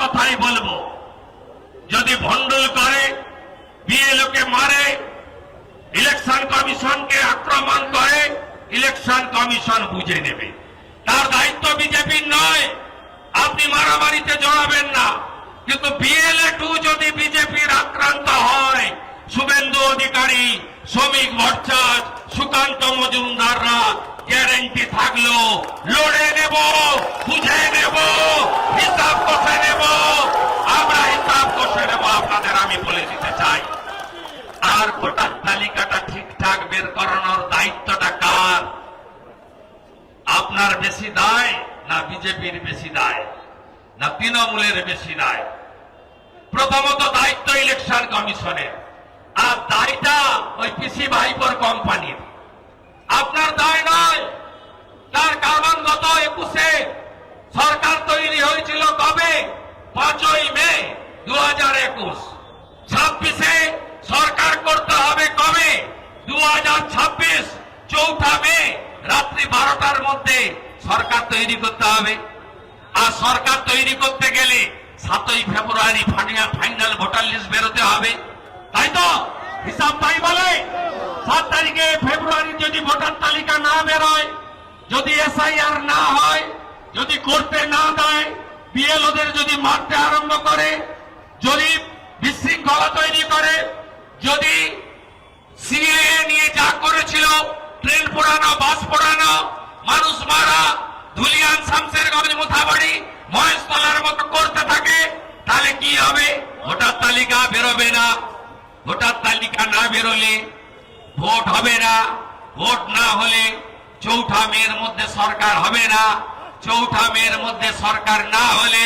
কথাই বলব। যদি ভণ্ডুল করে বিএলওকে মারে ইলেকশন কমিশনকে আক্রমণ করে ইলেকশন কমিশন বুঝে নেবে। তার দায়িত্ব বিজেপির নয়। আপনি মারামারিতে জড়াবেন না। কিন্তু বিএলএ টু যদি বিজেপির আক্রান্ত হয়, শুভেন্দু অধিকারী, শ্রমিক ভট্টাচ সুকান্ত মজুমদাররা গ্যারেন্টি থাকল, লড়ে নেব, বুঝে নেব, হিসাব কষে নেব, আমরা হিসাব কষে নেব, আপনাদের আমি বলে দিতে চাই। আর ভোটার তালিকাটা ঠিকঠাক বের করানোর দায়িত্বটা কার? আপনার বেশি দায় না বিজেপির বেশি দায়, না তৃণমূলের বেশি দায়? প্রথমত দায়িত্ব ইলেকশন কমিশনের, আর দায়টা ওই পিসি ভাইপোর কোম্পানির আপনার দায় নয় তার কারণ গত একুশে সরকার তৈরি হয়েছিল কবে পাঁচই মে দু হাজার একুশ ছাব্বিশে সরকার করতে হবে কবে দু হাজার ছাব্বিশ চৌঠা মে রাত্রি বারোটার মধ্যে সরকার তৈরি করতে হবে। আর সরকার তৈরি করতে গেলে সাতই February final final voter list বেরোতে হবে। তাই তো? হিসাব তাই বলে, সাত তারিখে ফেব্রুয়ারি যদি ভোটার তালিকা না বেরোয়, যদি এসআইআর না হয়, যদি করতে না দেয়, বিএলওদের যদি মারতে আরম্ভ করে, যদি বিশৃঙ্খলা তৈরি করে, যদি সিএ নিয়ে যা করেছিল, ট্রেন পোড়ানো, বাস পোড়ানো, মানুষ মারা ধুলিয়ান শামসেরগঞ্জ মুথাবাড়ি মহেশতলার মতো করতে থাকে, তাহলে কি হবে? ভোটার তালিকা বেরোবে না। ভোটার তালিকা না বেরোলে ভোট হবে না। ভোট না হলে চৌঠা মেয়ের মধ্যে সরকার হবে না। চৌঠা মেয়ের মধ্যে সরকার না হলে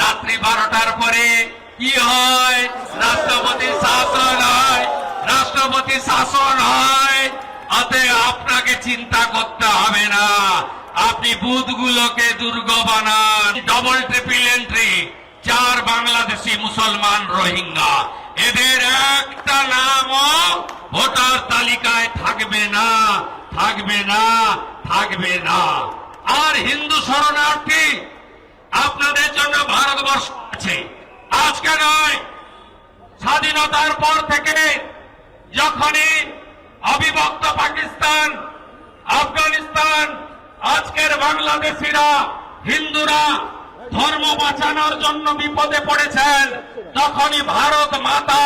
রাত্রি বারোটার পরে কি হয়? রাষ্ট্রপতি শাসন হয়। রাষ্ট্রপতি শাসন হয়। অতএ আপনাকে চিন্তা করতে হবে না। আপনি বুথগুলোকে দুর্গ বানান। ডবল ট্রিপল এন্ট্রি চার বাংলাদেশি মুসলমান রোহিঙ্গা। এদের একটা নামও ভোটার তালিকায় থাকবে না। থাকবে না থাকবে না। আর হিন্দু শরণার্থী আপনাদের জন্য ভারতবর্ষ আছে। আজকে নয়, স্বাধীনতার পর থেকে যখনই অবিভক্ত পাকিস্তান, আফগানিস্তান, আজকের বাংলাদেশিরা, হিন্দুরা ধর্ম বাঁচানোর জন্য বিপদে পড়েছেন। তখনই ভারত মাতা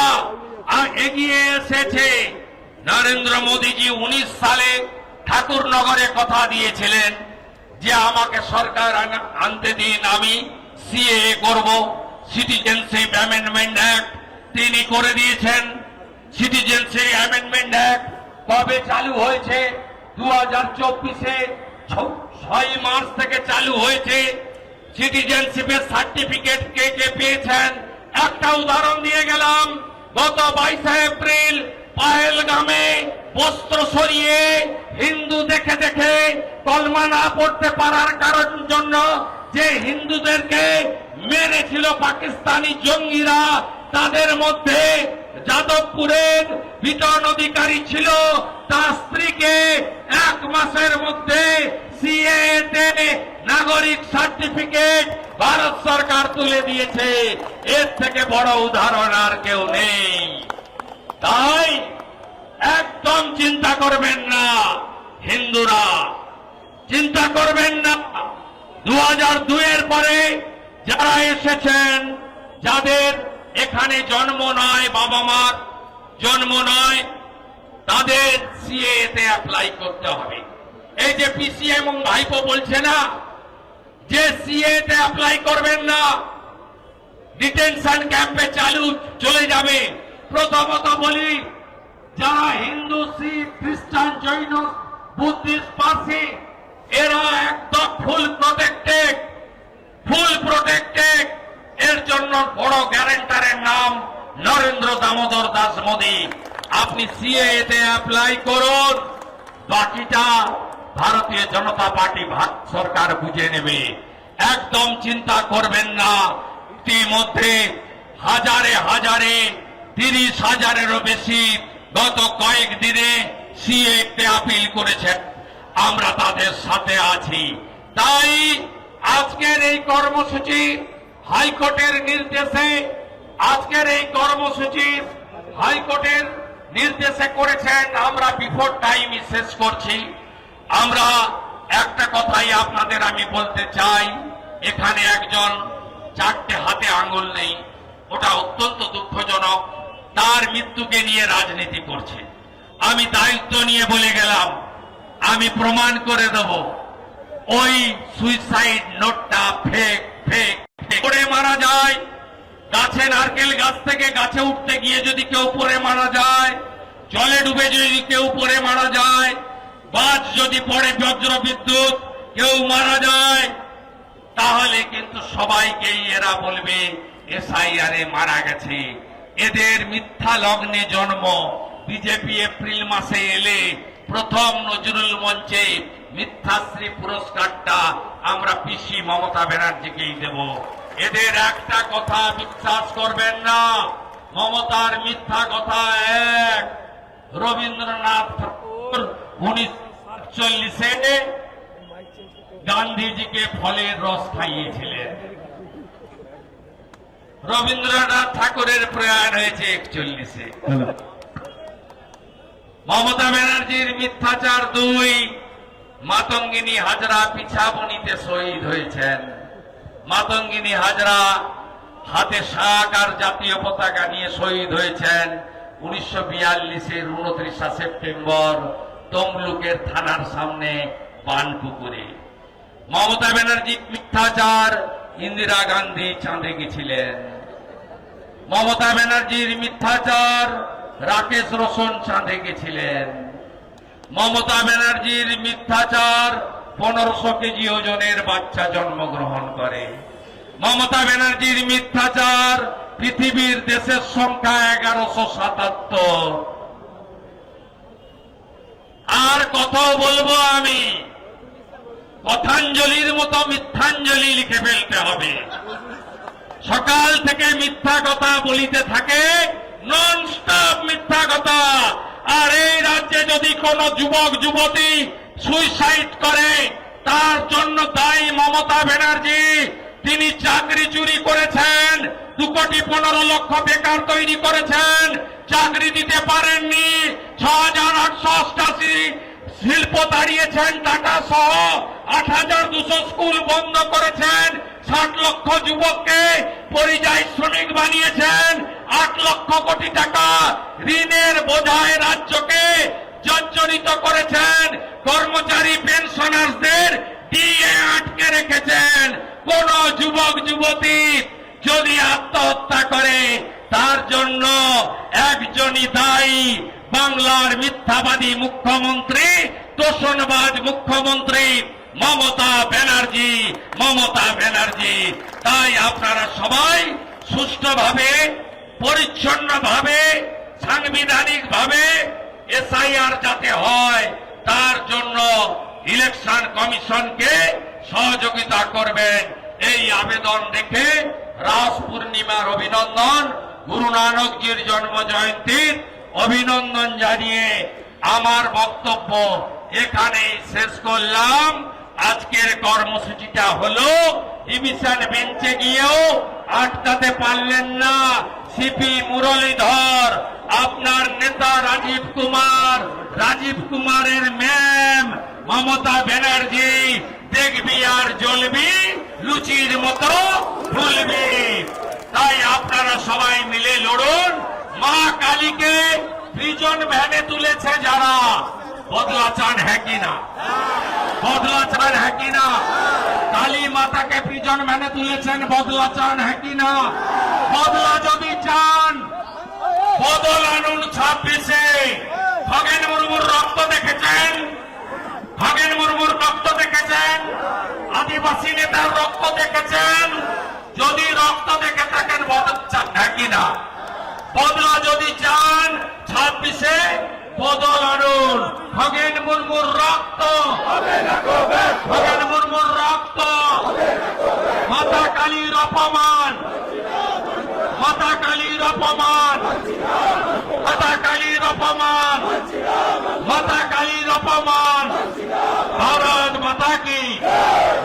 এগিয়ে এসেছে। নরেন্দ্র মোদীজি উনিশ সালে ঠাকুরনগরে কথা দিয়েছিলেন যে, আমাকে সরকার আনতে দিন, আমি সিএ করব। সিটিজেনশিপ অ্যামেন্ডমেন্ট অ্যাক্ট তিনি করে দিয়েছেন। সিটিজেনশিপ অ্যামেন্ডমেন্ট অ্যাক্ট কবে চালু হয়েছে? দু হাজার চব্বিশে ছয় মার্চ থেকে চালু হয়েছে। সিটিজেনশিপের সার্টিফিকেট কে কে পেয়েছেন? একটা উদাহরণ দিয়ে গেলাম। গত বাইশে এপ্রিল পায়েলগামে বস্ত্র সরিয়ে হিন্দু দেখে দেখে কলমা না পড়তে পারার কারণ জন্য যে হিন্দুদেরকে মেরেছিল পাকিস্তানি জঙ্গিরা, তাদের মধ্যে যাদবপুরের বিতরণ অধিকারী ছিল তার স্ত্রীকে এক মাসের মধ্যে নাগরিক সার্টিফিকেট ভারত সরকার তুলে দিয়েছে। এর থেকে বড় উদাহরণ আর কেউ নেই। তাই একদম চিন্তা করবেন না, হিন্দুরা। চিন্তা করবেন না। দু হাজার দুয়ের পরে যারা এসেছেন, যাদের এখানে জন্ম নয় বাবা মার, জন্ম নয়, তাদের সিএ তে অ্যাপ্লাই করতে হবে। এই যে পিসি এবং ভাইপো বলছে না, যে সিএ তে অ্যাপ্লাই করবেন না ডিটেনশন ক্যাম্পে চালু চলে যাবে। প্রথমত বলি, যারা হিন্দু, শিখ, খ্রিস্টান, জৈন, বুদ্ধিস্ট, পার্সি, এরা একদম ফুল প্রোটেক্টেড ফুল প্রোটেক্টেড এর জন্য বড় গ্যারেন্টারের নাম নরেন্দ্র দামোদর দাস মোদী। আপনি সিএ তে অ্যাপ্লাই করুন। বাকিটা ভারতীয় জনতা পার্টি সরকার বুঝে নেবে। একদম চিন্তা করবেন না। ইতিমধ্যে হাজারে হাজারে, তিরিশ হাজারেরও বেশি গত কয়েক দিনে সিএ তে আপিল করেছেন। আমরা তাদের সাথে আছি। তাই আজকের এই কর্মসূচি হাইকোর্টের নির্দেশে আজকের এই কর্মসূচি হাইকোর্টের নির্দেশে করেছেন, আমরা বিফোর টাইম শেষ করছি। আমরা একটা কথাই আপনাদের আমি বলতে চাই, এখানে একজন চারটে হাতে আঙুল নেই, ওটা অত্যন্ত দুঃখজনক, তার মৃত্যুকে নিয়ে রাজনীতি করছে। আমি দায়িত্ব নিয়ে বলে গেলাম, আমি প্রমাণ করে দেব, ওই সুইসাইড নোটটা ফেক ফেক পড়ে মারা যায়। গাছে নারকেল গাছ থেকে গাছে উঠতে গিয়ে যদি কেউ পড়ে মারা যায়, জলে ডুবে যদি কেউ পড়ে মারা যায় বাজ যদি পড়ে বজ্র বিদ্যুৎ, কেউ মারা যায়, তাহলে কিন্তু সবাইকেই এরা বলবে, এসআইআরে মারা গেছে। এদের মিথ্যা লগ্নে জন্ম। বিজেপি এপ্রিল মাসে এলে প্রথম নজরুল মঞ্চে মিথ্যাশ্রী পুরস্কারটা আমরা পিসি মমতা ব্যানার্জিকেই দেব। এদের একটা কথা বিশ্বাস করবেন না। মমতার মিথ্যা কথা এক। রবীন্দ্রনাথ ঠাকুর উনিশশো গান্ধীজিকে ফলের রস খাইয়েছিলেন। রবীন্দ্রনাথ ঠাকুরের প্রয়াণ হয়েছে একচল্লিশে। মমতা ব্যানার্জির মিথ্যাচার দুই। মাতঙ্গিনী হাজরা পিছাবনিতে শহীদ হয়েছেন। মাতঙ্গিনী হাজরা হাতে শাক আর জাতীয় পতাকা নিয়ে শহীদ হয়েছেন উনিশশো বিয়াল্লিশের উনত্রিশা সেপ্টেম্বর তমলুকের থানার সামনে বানপুকুরে। মমতা ব্যানার্জি মিথ্যাচার, ইন্দিরা গান্ধী চাঁদে গেছিলেন। মমতা ব্যানার্জির মিথ্যাচার, রাকেশ রোশন চাঁদে গেছিলেন। মমতা ব্যানার্জির মিথ্যাচার পনেরোশো কেজি ওজনের বাচ্চা জন্মগ্রহণ করে। মমতা ব্যানার্জির মিথ্যাচার, পৃথিবীর দেশের সংখ্যা এগারোশো সাতাত্তর। আর কত বলব আমি কথাঞ্জলির মতো মিথ্যাঞ্জলি লিখে ফেলতে হবে। সকাল থেকে মিথ্যা কথা বলিতে থাকে নন স্টপ মিথ্যা কথা। আর এই রাজ্যে যদি কোন যুবক, যুবতী সুইসাইড করে। তার জন্য দায়ী মমতা ব্যানার্জি। তিনি চাকরি চুরি করেছেন। দু কোটি পনেরো লক্ষ বেকার তৈরি করেছেন। চাকরি দিতে পারেননি। ছ হাজার আটশো অষ্টাশি শিল্প দাঁড়িয়েছেন টাকা সহ। আট হাজার দুশো স্কুল বন্ধ করেছেন। ষাট লক্ষ যুবককে পরিযায়ী শ্রমিক বানিয়েছেন। আট লক্ষ কোটি টাকা ঋণের বোঝায় রাজ্যকে জর্জরিত করেছেন কর্মচারী পেনশনারদের ডিএ আটকে রেখেছেন। কোন যুবক, যুবতী যদি আত্মহত্যা করে, তার জন্য একজনই দায়ী বাংলার মিথ্যাবাদী মুখ্যমন্ত্রী তোষণবাজ মুখ্যমন্ত্রী মমতা ব্যানার্জি মমতা ব্যানার্জি। তাই আপনারা সবাই সুষ্ঠুভাবে, পরিচ্ছন্নভাবে সাংবিধানিক ভাবে এসআইআর যাতে হয়, তার জন্য ইলেকশন কমিশনকে সহযোগিতা করবেন এই আবেদন রেখে রাস পূর্ণিমার অভিনন্দন, গুরু নানকজির জন্ম জয়ন্তীর অভিনন্দন জানিয়ে আমার বক্তব্য এখানেই শেষ করলাম। আজকের কর্মসূচিটা হলো, ডিভিশন বেঞ্চে গিয়েও আটকাতে পারলেন না সিপি মুরলীধর। আপনার নেতা রাজীব কুমার, রাজীব কুমারের ম্যাম মমতা ব্যানার্জি, দেখবি আর জ্বলবি লুচির মতো ফুলবি তাই আপনারা সবাই মিলে লড়ুন। মা কালীকে প্রিজন ভ্যানে তুলেছে যারা। বদলা চান হ্যাঁ কিনা বদলা চান হ্যাঁ কালী মাতাকে প্রিজন ভ্যানে তুলেছেন বদলা চান হ্যাঁ বদলা যদি চান বদল আনুন ছাব্বিশে। খগেন মুর্মুর রক্ত দেখেছেন? খগেন মুর্মুর রক্ত দেখেছেন? আদিবাসী নেতার রক্ত দেখেছেন? যদি রক্ত দেখে থাকেন, বদল চান। হ্যাঁ কিনা বদলা যদি চান, ছাব্বিশে বদল আনুন। খগেন মুর্মুর রক্ত। খগেন মুর্মুর কালীর অপমান। মাতা কালীর অপমান। ভারত মাতা কি?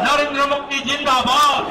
নরেন্দ্র মোদী জিন্দাবাদ।